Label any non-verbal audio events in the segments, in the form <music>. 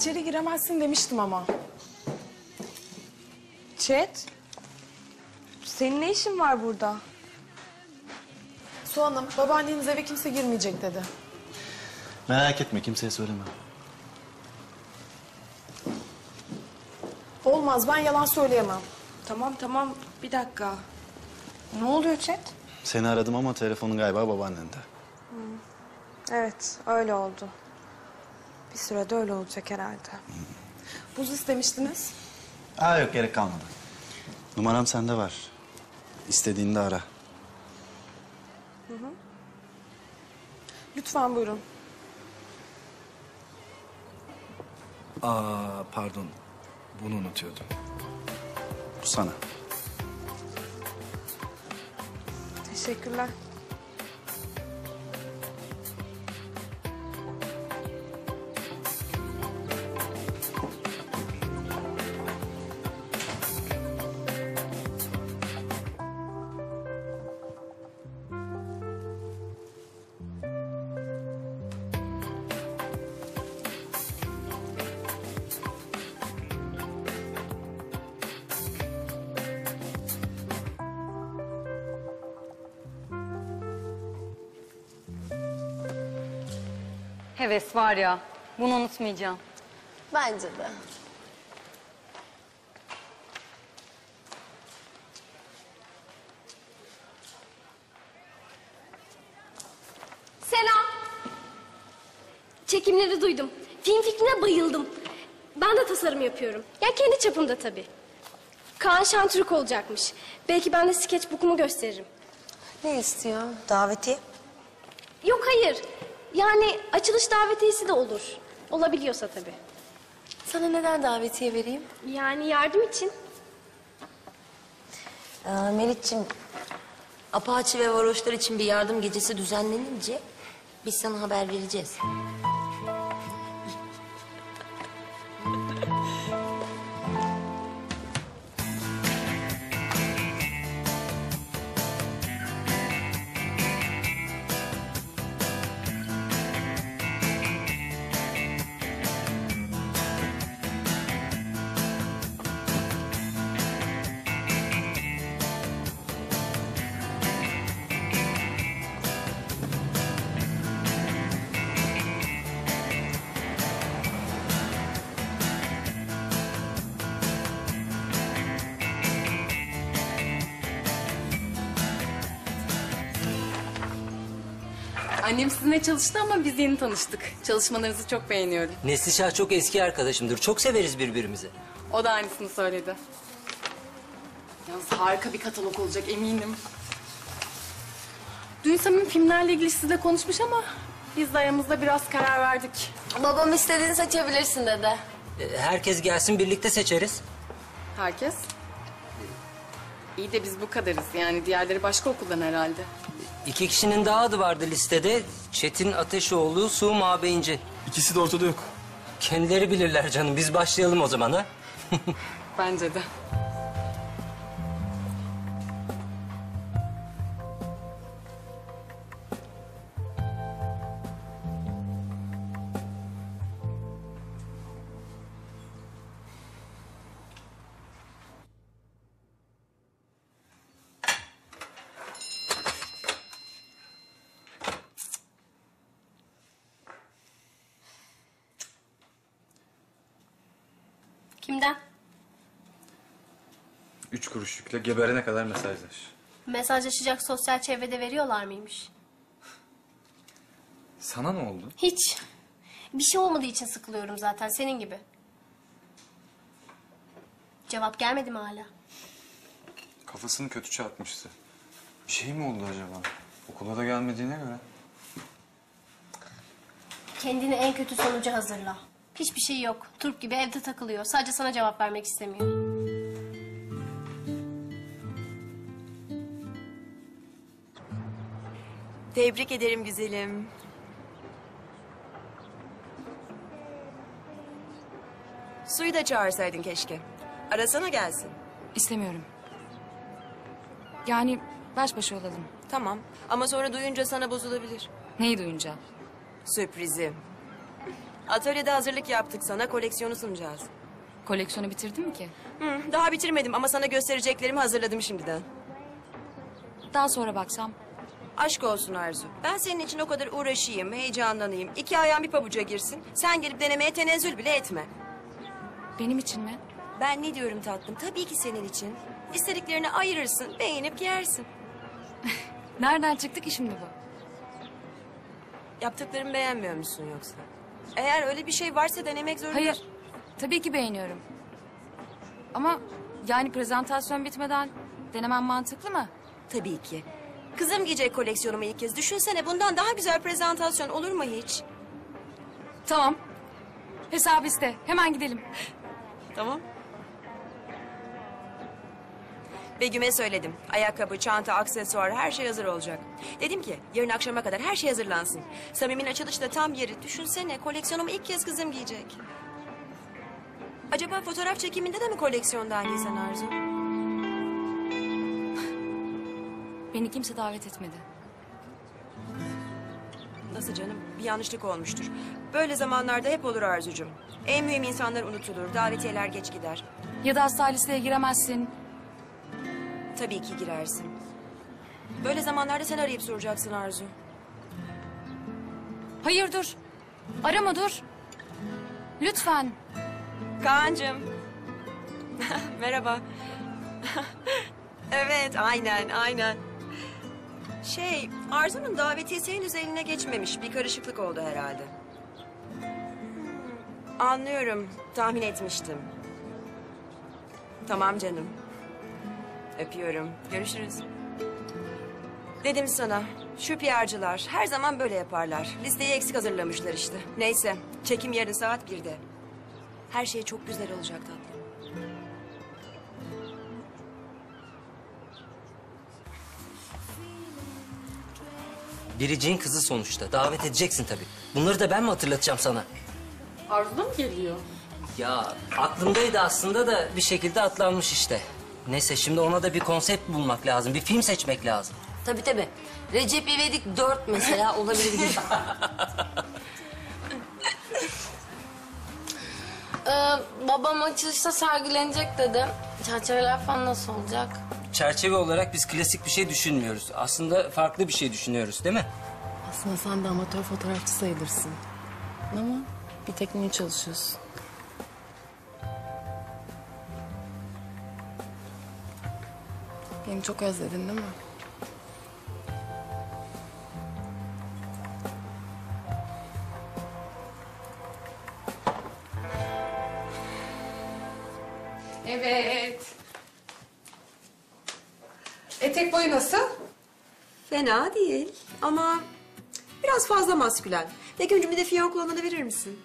içeri giremezsin demiştim ama. Çet. Senin ne işin var burada? Su Hanım, babaanneniz eve kimse girmeyecek dedi. Merak etme kimseye söyleme. Olmaz, ben yalan söyleyemem. Tamam tamam bir dakika. Ne oluyor Çet? Seni aradım ama telefonun galiba babaannende. Evet öyle oldu. Bir sürede öyle olacak herhalde. Buz istemiştiniz. Aa yok gerek kalmadı. Numaram sende var. İstediğinde ara. Lütfen buyurun. Aa pardon. Bunu unutuyordum. Bu sana. Teşekkürler. Heves var ya, bunu unutmayacağım. Bence de. Selam. Çekimleri duydum. Film fikrine bayıldım. Ben de tasarım yapıyorum. Ya kendi çapımda tabii. Kaan Şentürk olacakmış. Belki ben de sketchbook'umu gösteririm. Ne istiyor? Davetiye. Yok hayır. Yani açılış davetiyesi de olur. Olabiliyorsa tabii. Sana neden davetiye vereyim? Yani yardım için. Ee, Melih'ciğim, Apache ve varoşlar için bir yardım gecesi düzenlenince biz sana haber vereceğiz. Annem sizinle çalıştı ama biz yeni tanıştık. Çalışmalarınızı çok beğeniyorum. Neslişah çok eski arkadaşımdır. Çok severiz birbirimizi. O da aynısını söyledi. Yalnız harika bir katalog olacak eminim. Dün Samim filmlerle ilgili sizle konuşmuş ama biz de aramızda biraz karar verdik. Babam istediğini seçebilirsin dedi. Ee, Herkes gelsin birlikte seçeriz. Herkes. İyi de biz bu kadarız yani diğerleri başka okuldan herhalde. İki kişinin daha adı vardı listede. Çetin Ateşoğlu, Su Mabeyinci. İkisi de ortada yok. Kendileri bilirler canım. Biz başlayalım o zaman ha. <laughs> Bence de. Kimden? Üç kuruşlukla geberene kadar mesajlaş. Mesajlaşacak sosyal çevrede veriyorlar mıymış? Sana ne oldu? Hiç. Bir şey olmadığı için sıkılıyorum zaten senin gibi. Cevap gelmedi mi hala? Kafasını kötü çarpmıştı. Bir şey mi oldu acaba? Okula da gelmediğine göre. Kendini en kötü sonuca hazırla. Hiçbir şey yok. Turp gibi evde takılıyor. Sadece sana cevap vermek istemiyor. Tebrik ederim güzelim. Suyu da çağırsaydın keşke. Arasana gelsin. İstemiyorum. Yani baş başa olalım. Tamam ama sonra duyunca sana bozulabilir. Neyi duyunca? Sürprizi. Atölyede hazırlık yaptık sana. Koleksiyonu sunacağız. Koleksiyonu bitirdin mi ki? Hı, daha bitirmedim ama sana göstereceklerimi hazırladım şimdiden. Daha sonra baksam. Aşk olsun Arzu. Ben senin için o kadar uğraşayım, heyecanlanayım. İki ayağın bir pabuca girsin. Sen gelip denemeye tenezzül bile etme. Benim için mi? Ben ne diyorum tatlım? Tabii ki senin için. İstediklerini ayırırsın, beğenip giyersin. <laughs> Nereden çıktı ki şimdi bu? Yaptıklarımı beğenmiyor musun yoksa? Eğer öyle bir şey varsa denemek zorunda... Hayır. Tabii ki beğeniyorum. Ama yani prezentasyon bitmeden denemem mantıklı mı? Tabii ki. Kızım giyecek koleksiyonumu ilk kez. Düşünsene bundan daha güzel prezentasyon olur mu hiç? Tamam. Hesabı iste. Hemen gidelim. Tamam. Begüm'e söyledim. Ayakkabı, çanta, aksesuar her şey hazır olacak. Dedim ki yarın akşama kadar her şey hazırlansın. Samim'in açılışı da tam yeri. Düşünsene koleksiyonumu ilk kez kızım giyecek. Acaba fotoğraf çekiminde de mi koleksiyondan giysen Arzu? Beni kimse davet etmedi. Nasıl canım? Bir yanlışlık olmuştur. Böyle zamanlarda hep olur Arzucuğum. En mühim insanlar unutulur. Davetiyeler geç gider. Ya da listeye giremezsin. Tabii ki girersin. Böyle zamanlarda sen arayıp soracaksın Arzu. Hayır dur. Arama dur. Lütfen. Kaan'cığım. <laughs> Merhaba. <laughs> evet, aynen, aynen. Şey, Arzu'nun davetiyesi henüz eline geçmemiş. Bir karışıklık oldu herhalde. Hmm, Anlıyorum, tahmin etmiştim. Tamam canım. Öpüyorum. Görüşürüz. Dedim sana, şu PR'cılar her zaman böyle yaparlar. Listeyi eksik hazırlamışlar işte. Neyse, çekim yarın saat birde. Her şey çok güzel olacak tatlım. Biricik'in kızı sonuçta. Davet edeceksin tabii. Bunları da ben mi hatırlatacağım sana? Arzu'da mı geliyor? Ya aklımdaydı aslında da bir şekilde atlanmış işte. Neyse şimdi ona da bir konsept bulmak lazım. Bir film seçmek lazım. Tabii tabii. Recep İvedik 4 mesela olabilir. <laughs> Ee, babam açılışta sergilenecek dedi. Çerçeveler falan nasıl olacak? Çerçeve olarak biz klasik bir şey düşünmüyoruz. Aslında farklı bir şey düşünüyoruz değil mi? Aslında sen de amatör fotoğrafçı sayılırsın. Ama bir tekniğe çalışıyorsun. Beni çok özledin değil mi? Evet. Etek boyu nasıl? Fena değil ama biraz fazla maskülen. Begüm'cüm bir de fiyon kullananı verir misin?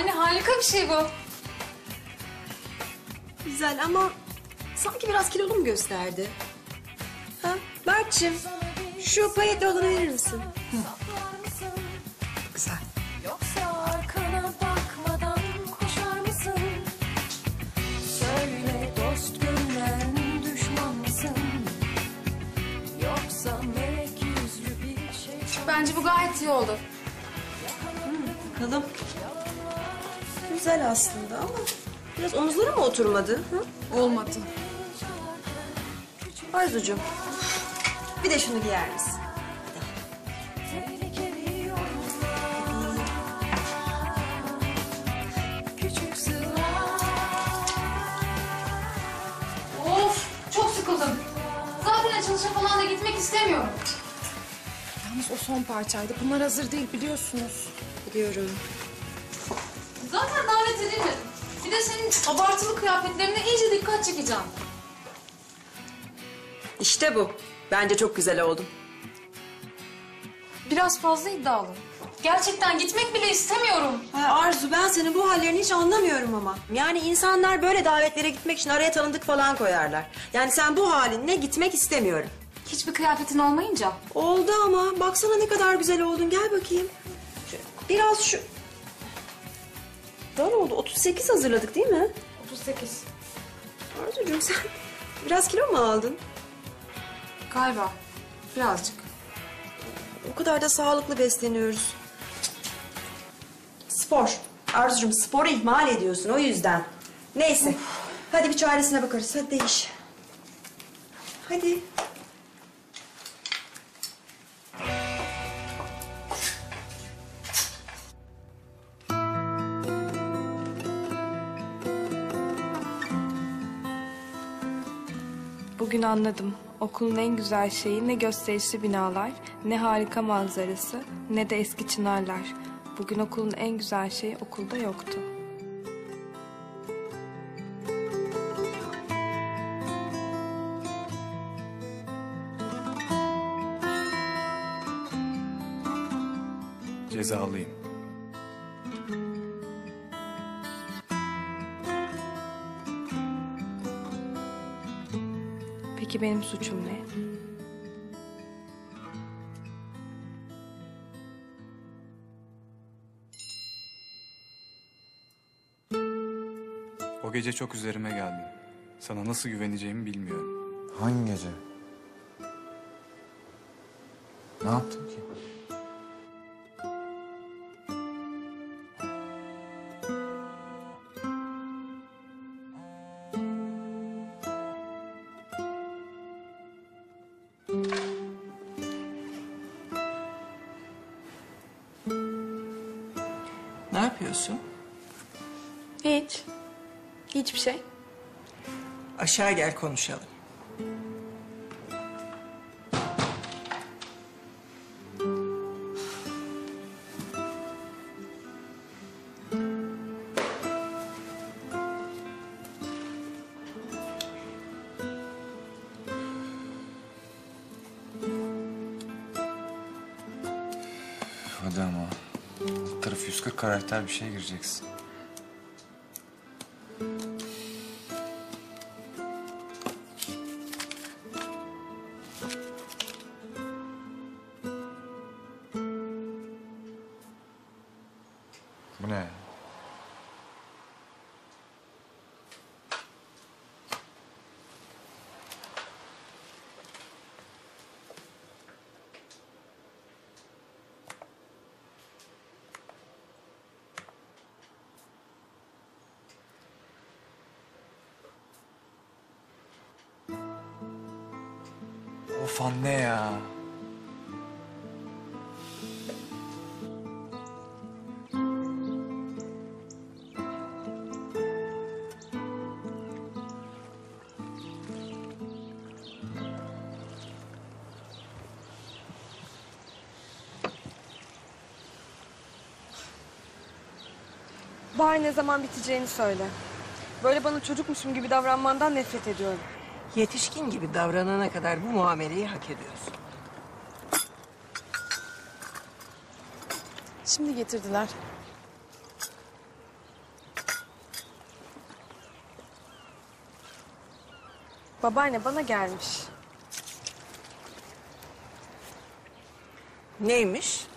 Anne harika bir şey bu. Güzel ama sanki biraz kilolu mu gösterdi? Ha, Berk'cim şu payetli olanı verir misin? Güzel. Yoksa arkana bakmadan koşar mısın? Söyle dost görünen düşman mısın? Yoksa melek yüzlü bir şey Bence bu gayet iyi oldu. Bakalım. Güzel aslında ama biraz omuzları mı oturmadı? Hı? Olmadı. Arzucuğum bir de şunu giyer misin? Of çok sıkıldım. Zaten açılışa falan da gitmek istemiyorum. Yalnız o son parçaydı. Bunlar hazır değil biliyorsunuz. Biliyorum. Zaten davet edilmedim. Bir de senin abartılı kıyafetlerine iyice dikkat çekeceğim. İşte bu. Bence çok güzel oldum. Biraz fazla iddialı. Gerçekten gitmek bile istemiyorum. Arzu ben senin bu hallerini hiç anlamıyorum ama. Yani insanlar böyle davetlere gitmek için araya tanıdık falan koyarlar. Yani sen bu halinle gitmek istemiyorum. Hiçbir kıyafetin olmayınca. Oldu ama baksana ne kadar güzel oldun. Gel bakayım. Şu- Biraz şu Daha ne oldu? 38 hazırladık değil mi? 38. Arzucuğum sen biraz kilo mu aldın? Galiba. Birazcık. O kadar da sağlıklı besleniyoruz. Spor. Arzucuğum sporu ihmal ediyorsun o yüzden. Neyse. Hadi bir çaresine bakarız. Hadi değiş. Hadi. Bugün anladım. Okulun en güzel şeyi ne gösterişli binalar, ne harika manzarası, ne de eski çınarlar. Bugün okulun en güzel şeyi okulda yoktu. Cezalıyım. Peki benim suçum ne? O gece çok üzerime geldin. Sana nasıl güveneceğimi bilmiyorum. Hangi gece? Ne yaptın ki? Yapıyorsun? Hiç. Hiçbir şey. Aşağı gel konuşalım. 340 karakter bir şey gireceksin. Bu ne? Of anne ya. Bari ne zaman biteceğini söyle. Böyle bana çocukmuşum gibi davranmandan nefret ediyorum. Yetişkin gibi davranana kadar bu muameleyi hak ediyorsun. Şimdi getirdiler. Babaanne bana gelmiş. Neymiş?